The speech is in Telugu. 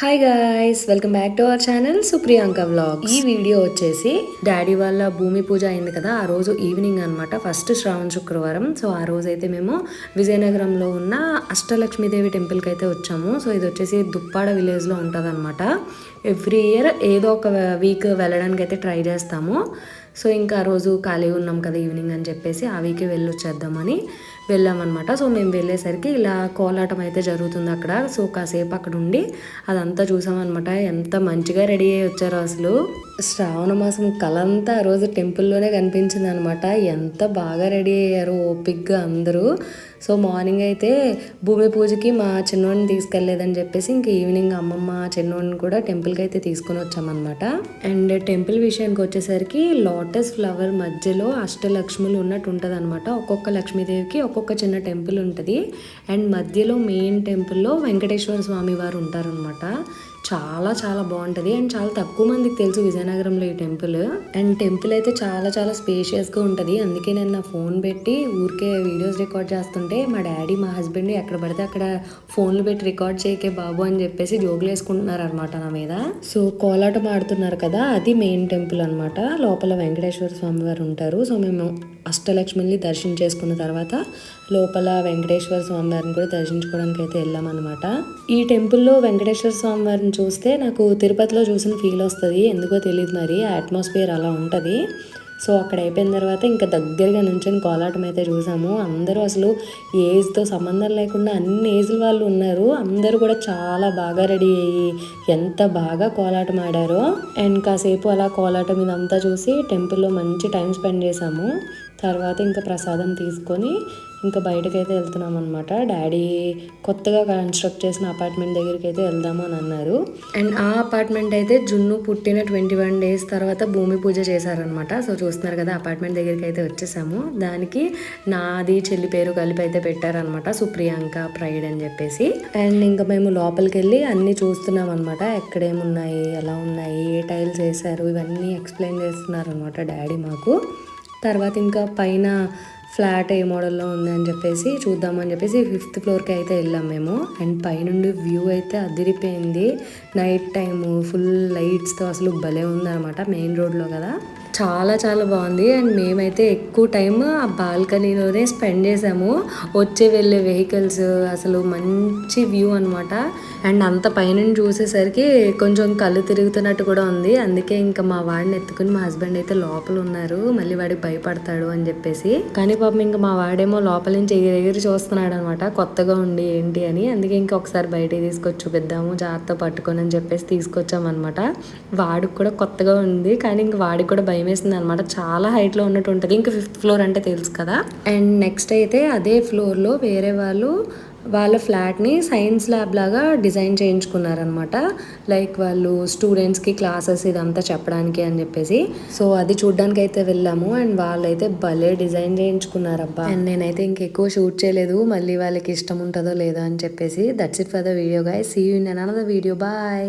Hi guys welcome back to our channel Supriyanka vlog ఈ వీడియో వచ్చేసి డాడీ వాళ్ళ భూమి పూజ అయింది కదా ఆ రోజు ఈవినింగ్ అనమాట ఫస్ట్ శ్రావణ శుక్రవారం. సో ఆ రోజు అయితే మేము విజయనగరంలో ఉన్న అష్టలక్ష్మీదేవి టెంపుల్కి అయితే వచ్చాము. సో ఇది వచ్చేసి దుప్పాడ విలేజ్లో ఉంటుంది అనమాట ఎవ్రీ ఇయర్ ఏదో ఒక వీక్ వెళ్ళడానికి అయితే ట్రై చేస్తాము. సో ఇంకా ఆ రోజు ఖాళీ ఉన్నాం కదా ఈవినింగ్ అని చెప్పేసి ఆ వీక్ వెళ్ళి వచ్చేద్దామని వెళ్ళామన్నమాట. సో మేము వెళ్ళేసరికి ఇలా కోలాటం అయితే జరుగుతుంది అక్కడ. సో కాసేపు అక్కడ ఉండి అదంతా చూసామన్నమాట. ఎంత మంచిగా రెడీ అయ్యి వచ్చారో అసలు. శ్రావణ మాసం కలంతా ఆ రోజు టెంపుల్లోనే కనిపించింది అనమాట ఎంత బాగా రెడీ అయ్యారు ఓపిక్గా అందరూ. సో మార్నింగ్ అయితే భూమి పూజకి మా చిన్నోడిని తీసుకెళ్ళేదని చెప్పేసి ఇంక ఈవినింగ్ అమ్మమ్మ చిన్నోడిని కూడా టెంపుల్కి అయితే తీసుకొని వచ్చామన్నమాట. అండ్ టెంపుల్ విషయానికి వచ్చేసరికి లోటస్ ఫ్లవర్ మధ్యలో అష్టలక్ష్ములు ఉన్నట్టు ఉంటుంది అనమాట ఒక్కొక్క లక్ష్మీదేవికి ఒక్కొక్క చిన్న టెంపుల్ ఉంటుంది. అండ్ మధ్యలో మెయిన్ టెంపుల్లో వెంకటేశ్వర స్వామి వారు ఉంటారనమాట చాలా చాలా బాగుంటుంది. అండ్ చాలా తక్కువ మందికి తెలుసు విజయనగరంలో ఈ టెంపుల్. అండ్ టెంపుల్ అయితే చాలా చాలా స్పేషియస్గా ఉంటుంది. అందుకే నేను నా ఫోన్ పెట్టి ఊరికే వీడియోస్ రికార్డ్ చేస్తుంటే మా డాడీ మా హస్బెండ్ ఎక్కడ పడితే అక్కడ ఫోన్లు పెట్టి రికార్డ్ చేయకే బాబు అని చెప్పేసి జోగులు వేసుకుంటున్నారు అనమాట నా మీద. సో కోలాటం ఆడుతున్నారు కదా అది మెయిన్ టెంపుల్ అనమాట లోపల వెంకటేశ్వర స్వామి వారు ఉంటారు. సో మేము అష్టలక్ష్మిని దర్శనం చేసుకున్న తర్వాత లోపల వెంకటేశ్వర స్వామి వారిని కూడా దర్శించుకోవడానికి అయితే వెళ్ళామన్నమాట. ఈ టెంపుల్లో వెంకటేశ్వర స్వామి వారిని చూస్తే నాకు తిరుపతిలో చూసిన ఫీల్ వస్తుంది. ఎందుకో తెలియదు మరి అట్మాస్ఫియర్ అలా ఉంటుంది. సో అక్కడ అయిపోయిన తర్వాత ఇంకా దగ్గరగా నుంచొని కోలాటం అయితే చూసాము. అందరూ అసలు ఏజ్తో సంబంధం లేకుండా అన్ని ఏజ్ల వాళ్ళు ఉన్నారు. అందరూ కూడా చాలా బాగా రెడీ అయ్యి ఎంత బాగా కోలాటం ఆడారో. అండ్ కాసేపు అలా కోలాటం ఇదంతా చూసి టెంపుల్లో మంచి టైం స్పెండ్ చేసాము తర్వాత ఇంకా ప్రసాదం తీసుకొని ఇంకా బయటకైతే వెళ్తున్నాం అనమాట డాడీ కొత్తగా కన్స్ట్రక్ట్ చేసిన అపార్ట్మెంట్ దగ్గరికి అయితే వెళ్దాము అని అన్నారు. అండ్ ఆ అపార్ట్మెంట్ అయితే జున్ను పుట్టిన ట్వంటీ వన్ డేస్ తర్వాత భూమి పూజ చేశారనమాట సో చూస్తున్నారు కదా అపార్ట్మెంట్ దగ్గరికి అయితే వచ్చేసాము. దానికి నాది చెల్లి పేరు కలిపి అయితే పెట్టారనమాట సుప్రియాంక ప్రైడ్ అని చెప్పేసి. అండ్ ఇంకా మేము లోపలికి వెళ్ళి అన్నీ చూస్తున్నాం అనమాట ఎక్కడేమున్నాయి ఎలా ఉన్నాయి ఏ టైల్స్ వేసారు ఇవన్నీ ఎక్స్ప్లెయిన్ చేస్తున్నారు అనమాట డాడీ మాకు. తర్వాత ఇంకా పైన ఫ్లాట్ ఏ మోడల్లో ఉంది అని చెప్పేసి చూద్దామని చెప్పేసి ఫిఫ్త్ ఫ్లోర్కి అయితే వెళ్ళాం మేము. అండ్ పైనుండి వ్యూ అయితే అదిరిపోయింది. నైట్ టైము ఫుల్ లైట్స్తో అసలు భలే ఉందన్నమాట. మెయిన్ రోడ్లో కదా. చాలా చాలా బాగుంది. అండ్ మేమైతే ఎక్కువ టైం ఆ బాల్కనీలోనే స్పెండ్ చేసాము. వచ్చే వెళ్ళే వెహికల్స్ అసలు మంచి వ్యూ అనమాట అండ్ అంత పైన చూసేసరికి కొంచెం కళ్ళు తిరుగుతున్నట్టు కూడా ఉంది. అందుకే ఇంకా మా వాడిని ఎత్తుకుని మా హస్బెండ్ అయితే లోపల ఉన్నారు. మళ్ళీ వాడికి భయపడతాడు అని చెప్పేసి. కానీ పాపం ఇంకా మా వాడేమో లోపల నుంచి ఎగిరి ఎగిరి చూస్తున్నాడు అనమాట కొత్తగా ఉండి ఏంటి అని. అందుకే ఇంకా ఒకసారి బయటికి తీసుకొచ్చి చూపిద్దాము జాగ్రత్త పట్టుకొని అని చెప్పేసి తీసుకొచ్చామన్నమాట. వాడికి కూడా కొత్తగా ఉంది. కానీ ఇంక వాడికి కూడా భయం వేసింది అనమాట చాలా హైట్లో ఉన్నట్టు ఉంటుంది ఇంకా ఫిఫ్త్ ఫ్లోర్ అంటే తెలుసు కదా. అండ్ నెక్స్ట్ అయితే అదే ఫ్లోర్లో వేరే వాళ్ళు వాళ్ళ ఫ్లాట్ని సైన్స్ ల్యాబ్ లాగా డిజైన్ చేయించుకున్నారనమాట. లైక్ వాళ్ళు స్టూడెంట్స్కి క్లాసెస్ ఇదంతా చెప్పడానికి అని చెప్పేసి. సో అది చూడడానికి అయితే వెళ్ళాము. అండ్ వాళ్ళైతే భలే డిజైన్ చేయించుకున్నారబ్బా. అండ్ నేనైతే ఇంకెక్కువ షూట్ చేయలేదు. మళ్ళీ వాళ్ళకి ఇష్టం ఉంటుందో లేదో అని చెప్పేసి. That's it for the video guys see you in another video bye